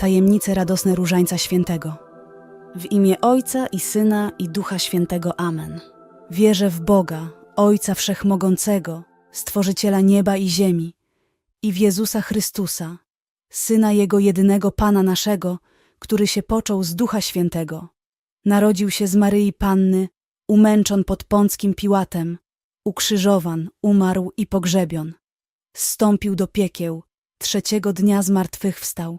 Tajemnice radosne Różańca Świętego. W imię Ojca i Syna i Ducha Świętego. Amen. Wierzę w Boga, Ojca Wszechmogącego, Stworzyciela nieba i ziemi, i w Jezusa Chrystusa, Syna Jego jedynego Pana naszego, który się począł z Ducha Świętego. Narodził się z Maryi Panny, umęczon pod Pąckim Piłatem, ukrzyżowan, umarł i pogrzebion. Zstąpił do piekieł, trzeciego dnia zmartwychwstał,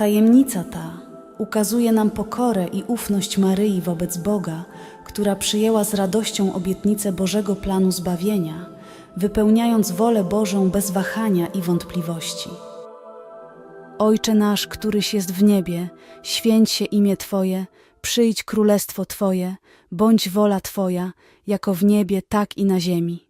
Tajemnica ta ukazuje nam pokorę i ufność Maryi wobec Boga, która przyjęła z radością obietnicę Bożego planu zbawienia, wypełniając wolę Bożą bez wahania i wątpliwości. Ojcze nasz, któryś jest w niebie, święć się imię Twoje, przyjdź królestwo Twoje, bądź wola Twoja, jako w niebie, tak i na ziemi.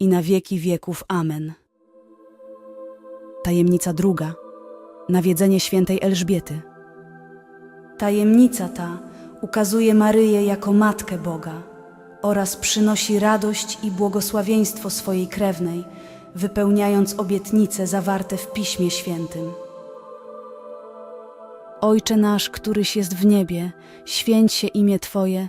i na wieki wieków. Amen. Tajemnica druga. Nawiedzenie świętej Elżbiety. Tajemnica ta ukazuje Maryję jako Matkę Boga oraz przynosi radość i błogosławieństwo swojej krewnej, wypełniając obietnice zawarte w Piśmie Świętym. Ojcze nasz, któryś jest w niebie, święć się imię Twoje,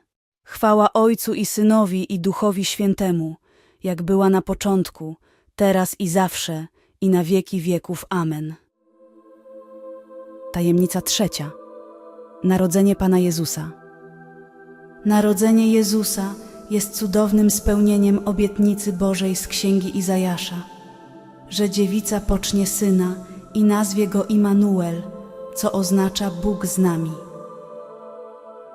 Chwała Ojcu i Synowi i Duchowi Świętemu, jak była na początku, teraz i zawsze, i na wieki wieków. Amen. Tajemnica trzecia. Narodzenie Pana Jezusa. Narodzenie Jezusa jest cudownym spełnieniem obietnicy Bożej z księgi Izajasza, że dziewica pocznie syna i nazwie go Immanuel, co oznacza Bóg z nami.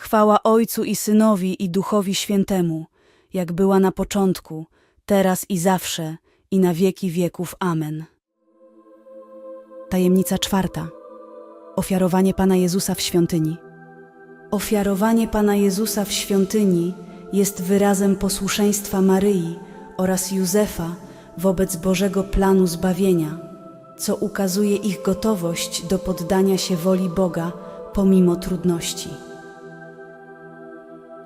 Chwała Ojcu i Synowi i Duchowi Świętemu, jak była na początku, teraz i zawsze, i na wieki wieków. Amen. Tajemnica czwarta. Ofiarowanie Pana Jezusa w świątyni. Ofiarowanie Pana Jezusa w świątyni jest wyrazem posłuszeństwa Maryi oraz Józefa wobec Bożego planu zbawienia, co ukazuje ich gotowość do poddania się woli Boga pomimo trudności.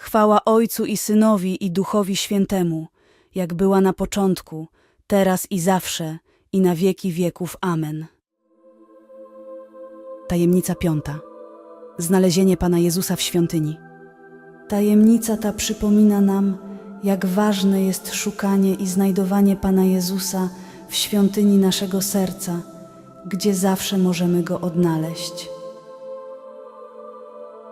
Chwała Ojcu i Synowi i Duchowi Świętemu, jak była na początku, teraz i zawsze, i na wieki wieków. Amen. Tajemnica piąta. Znalezienie Pana Jezusa w świątyni. Tajemnica ta przypomina nam, jak ważne jest szukanie i znajdowanie Pana Jezusa w świątyni naszego serca, gdzie zawsze możemy Go odnaleźć.